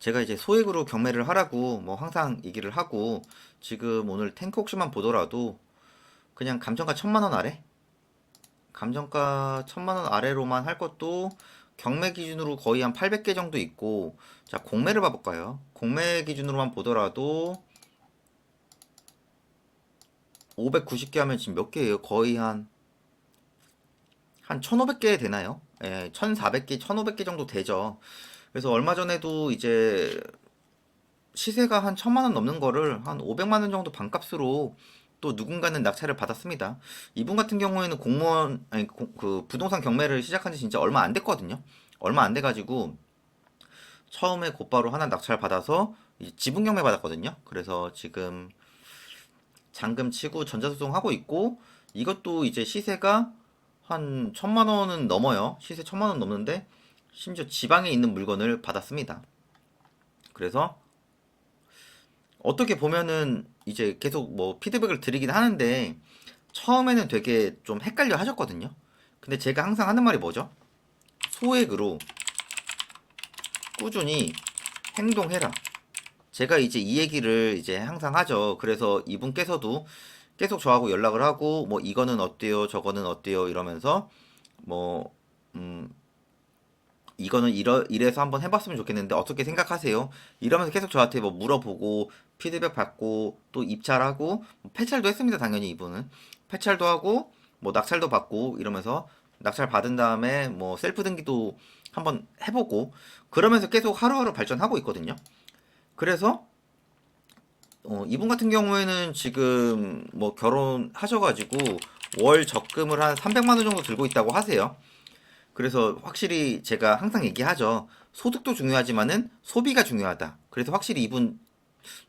제가 이제 소액으로 경매를 하라고 뭐 항상 얘기를 하고 지금 오늘 탱크 옥션만 보더라도 그냥 감정가 천만 원 아래 감정가 천만 원 아래로만 할 것도 경매 기준으로 거의 한 800개 정도 있고 자 공매를 봐볼까요? 공매 기준으로만 보더라도 590개 하면 지금 몇 개예요? 거의 한한 1500개 되나요? 예, 1400개, 1500개 정도 되죠. 그래서 얼마 전에도 이제 시세가 한 1000만 원 넘는 거를 한 500만 원 정도 반값으로 또 누군가는 낙찰을 받았습니다. 이분 같은 경우에는 공무원 아니 고- 그 부동산 경매를 시작한 지 진짜 얼마 안 됐거든요. 얼마 안 돼 가지고 처음에 곧바로 하나 낙찰 받아서 지분 경매 받았거든요. 그래서 지금 잔금 치고 전자소송 하고 있고 이것도 이제 시세가 한 천만 원은 넘어요. 시세 천만 원 넘는데 심지어 지방에 있는 물건을 받았습니다. 그래서 어떻게 보면은 이제 계속 뭐 피드백을 드리긴 하는데 처음에는 되게 좀 헷갈려 하셨거든요. 근데 제가 항상 하는 말이 뭐죠? 소액으로 꾸준히 행동해라. 제가 이제 이 얘기를 이제 항상 하죠. 그래서 이분께서도 계속 저하고 연락을 하고 뭐 이거는 어때요? 저거는 어때요? 이러면서 뭐 음, 이거는 이러, 이래서 한번 해봤으면 좋겠는데 어떻게 생각하세요? 이러면서 계속 저한테 뭐 물어보고 피드백 받고 또 입찰하고 뭐 폐찰도 했습니다 당연히 이분은. 폐찰도 하고 뭐 낙찰도 받고 이러면서 낙찰 받은 다음에 뭐 셀프 등기도 한번 해보고 그러면서 계속 하루하루 발전하고 있거든요. 그래서 어, 이분 같은 경우에는 지금 뭐 결혼하셔가지고 월 적금을 한 300만 원 정도 들고 있다고 하세요 그래서 확실히 제가 항상 얘기하죠. 소득도 중요하지만은 소비가 중요하다. 그래서 확실히 이분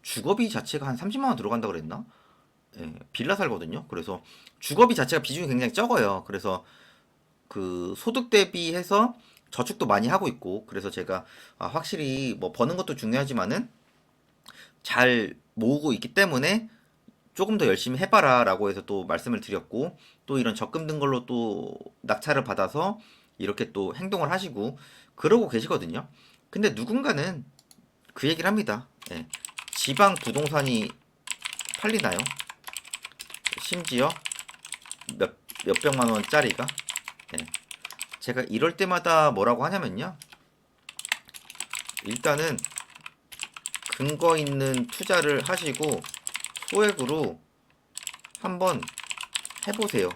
주거비 자체가 한 30만 원 들어간다 그랬나? 예, 빌라 살거든요. 그래서 주거비 자체가 비중이 굉장히 적어요. 그래서 그 소득 대비해서 저축도 많이 하고 있고 그래서 제가 아, 확실히 뭐 버는 것도 중요하지만은 잘 모으고 있기 때문에 조금 더 열심히 해봐라 라고 해서 또 말씀을 드렸고 또 이런 적금 든 걸로 또 낙찰을 받아서 이렇게 또 행동을 하시고 그러고 계시거든요. 근데 누군가는 그 얘기를 합니다. 예. 지방 부동산이 팔리나요? 심지어 몇, 몇 백만 원짜리가? 예. 제가 이럴 때마다 뭐라고 하냐면요. 일단은 근거 있는 투자를 하시고 소액으로 한번 해보세요.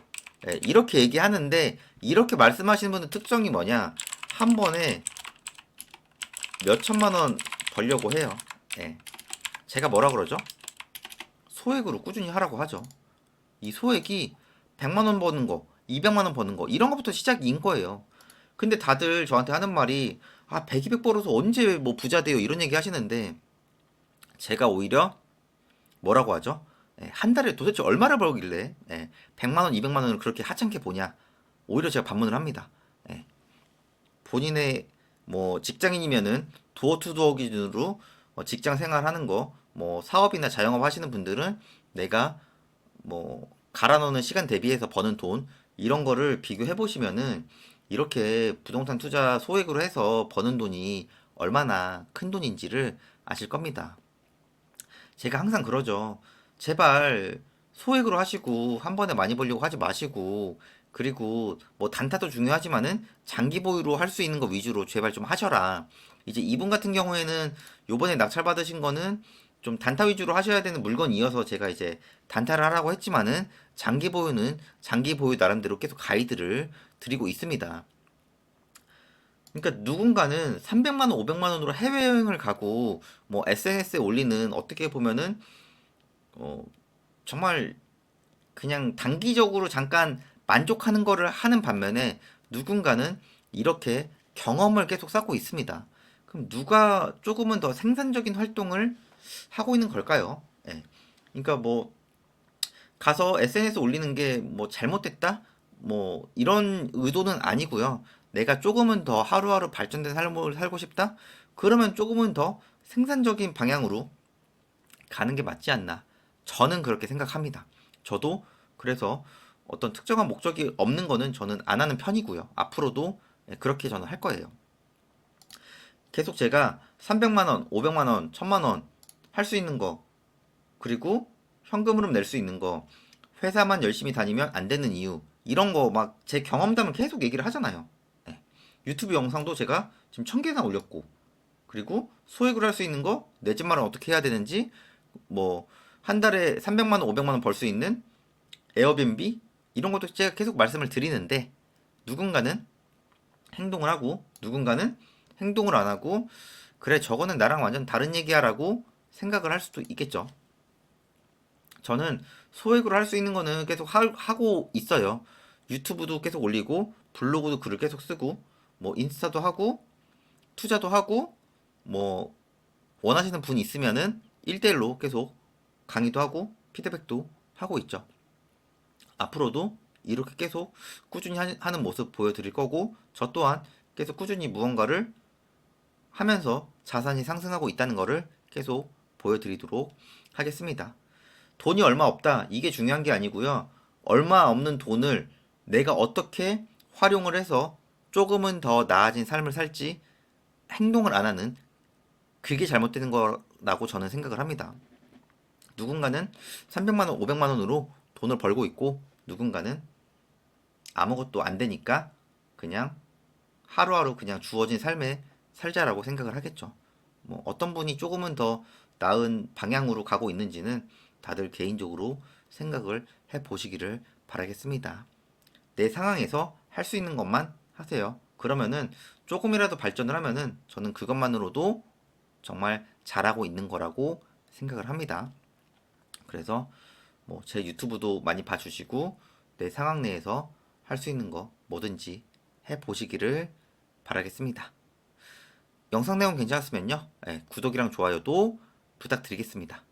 예, 이렇게 얘기하는데 이렇게 말씀하시는 분은 특성이 뭐냐? 한 번에 몇 천만 원 벌려고 해요. 예. 제가 뭐라 그러죠? 소액으로 꾸준히 하라고 하죠. 이 소액이 100만 원 버는 거, 200만 원 버는 거 이런 것부터 시작인 거예요. 근데 다들 저한테 하는 말이 아, 100, 200 벌어서 언제 뭐 부자 돼요? 이런 얘기 하시는데 제가 오히려 뭐라고 하죠? 예, 한 달에 도대체 얼마를 벌길래 예, 100만 원, 200만 원을 그렇게 하찮게 보냐? 오히려 제가 반문을 합니다. 예. 본인의 뭐 직장인이면은 도어 투 도어 기준으로 어, 직장 생활하는 거, 뭐 사업이나 자영업 하시는 분들은 내가 뭐 갈아 넣는 시간 대비해서 버는 돈 이런 거를 비교해 보시면은 이렇게 부동산 투자 소액으로 해서 버는 돈이 얼마나 큰 돈인지를 아실 겁니다. 제가 항상 그러죠. 제발 소액으로 하시고 한 번에 많이 벌려고 하지 마시고 그리고 뭐 단타도 중요하지만은 장기 보유로 할 수 있는 거 위주로 제발 좀 하셔라. 이제 이분 같은 경우에는 요번에 낙찰 받으신 거는 좀 단타 위주로 하셔야 되는 물건이어서 제가 이제 단타를 하라고 했지만은 장기 보유는 장기 보유 나름대로 계속 가이드를 드리고 있습니다. 그러니까 누군가는 300만 원, 500만 원으로 해외 여행을 가고 뭐 SNS에 올리는 어떻게 보면은 어 정말 그냥 단기적으로 잠깐 만족하는 거를 하는 반면에 누군가는 이렇게 경험을 계속 쌓고 있습니다. 그럼 누가 조금은 더 생산적인 활동을 하고 있는 걸까요? 예. 그러니까 뭐 가서 SNS 올리는 게 뭐 잘못됐다? 뭐 이런 의도는 아니고요. 내가 조금은 더 하루하루 발전된 삶을 살고 싶다? 그러면 조금은 더 생산적인 방향으로 가는 게 맞지 않나. 저는 그렇게 생각합니다. 저도 그래서 어떤 특정한 목적이 없는 거는 저는 안 하는 편이고요. 앞으로도 예, 그렇게 저는 할 거예요. 계속 제가 300만 원, 500만 원, 1000만 원 할 수 있는 거 그리고 현금으로 낼 수 있는 거 회사만 열심히 다니면 안 되는 이유 이런 거 막 제 경험담을 계속 얘기를 하잖아요. 네. 유튜브 영상도 제가 지금 1000개나 올렸고 그리고 소액으로 할 수 있는 거 내 집 마련 어떻게 해야 되는지 뭐 한 달에 300만 원, 500만 원 벌 수 있는 에어비앤비 이런 것도 제가 계속 말씀을 드리는데 누군가는 행동을 하고 누군가는 행동을 안 하고 그래 저거는 나랑 완전 다른 얘기야라고 생각을 할 수도 있겠죠. 저는 소액으로 할 수 있는 거는 계속 하, 하고 있어요. 유튜브도 계속 올리고 블로그도 글을 계속 쓰고 뭐 인스타도 하고 투자도 하고 뭐 원하시는 분이 있으면은 1대1로 계속 강의도 하고 피드백도 하고 있죠. 앞으로도 이렇게 계속 꾸준히 하- 하는 모습 보여드릴 거고 저 또한 계속 꾸준히 무언가를 하면서 자산이 상승하고 있다는 것을 계속 보여드리도록 하겠습니다. 돈이 얼마 없다 이게 중요한 게 아니고요. 얼마 없는 돈을 내가 어떻게 활용을 해서 조금은 더 나아진 삶을 살지 행동을 안 하는 그게 잘못되는 거라고 저는 생각을 합니다. 누군가는 300만 원, 500만 원으로 돈을 벌고 있고 누군가는 아무것도 안 되니까 그냥 하루하루 그냥 주어진 삶에 살자라고 생각을 하겠죠. 뭐 어떤 분이 조금은 더 나은 방향으로 가고 있는지는 다들 개인적으로 생각을 해 보시기를 바라겠습니다. 내 상황에서 할 수 있는 것만 하세요. 그러면은 조금이라도 발전을 하면은 저는 그것만으로도 정말 잘하고 있는 거라고 생각을 합니다. 그래서 뭐 제 유튜브도 많이 봐주시고 내 상황 내에서 할 수 있는 거 뭐든지 해 보시기를 바라겠습니다. 영상 내용 괜찮았으면요, 예, 구독이랑 좋아요도 부탁드리겠습니다.